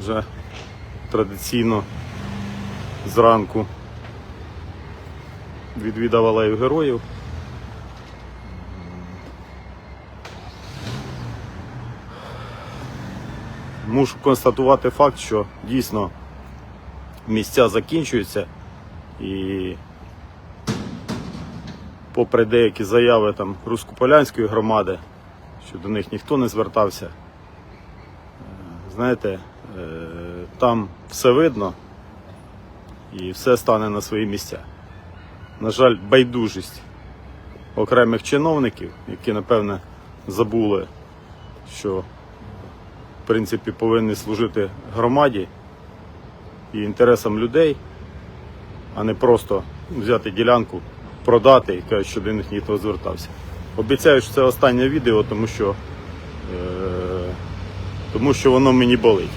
вже традиційно зранку відвідав алею героїв. Мушу констатувати факт, що дійсно місця закінчуються і попри деякі заяви там Руськополянської громади, що до них ніхто не звертався, е, знаєте, там все видно і все стане на свої місця. На жаль, байдужість окремих чиновників, які, напевне, забули, що в принципі повинні служити громаді і інтересам людей, а не просто взяти ділянку, продати і кажуть, що до них ніхто звертався. Обіцяю, що це останнє відео, тому що, е, тому що воно мені болить.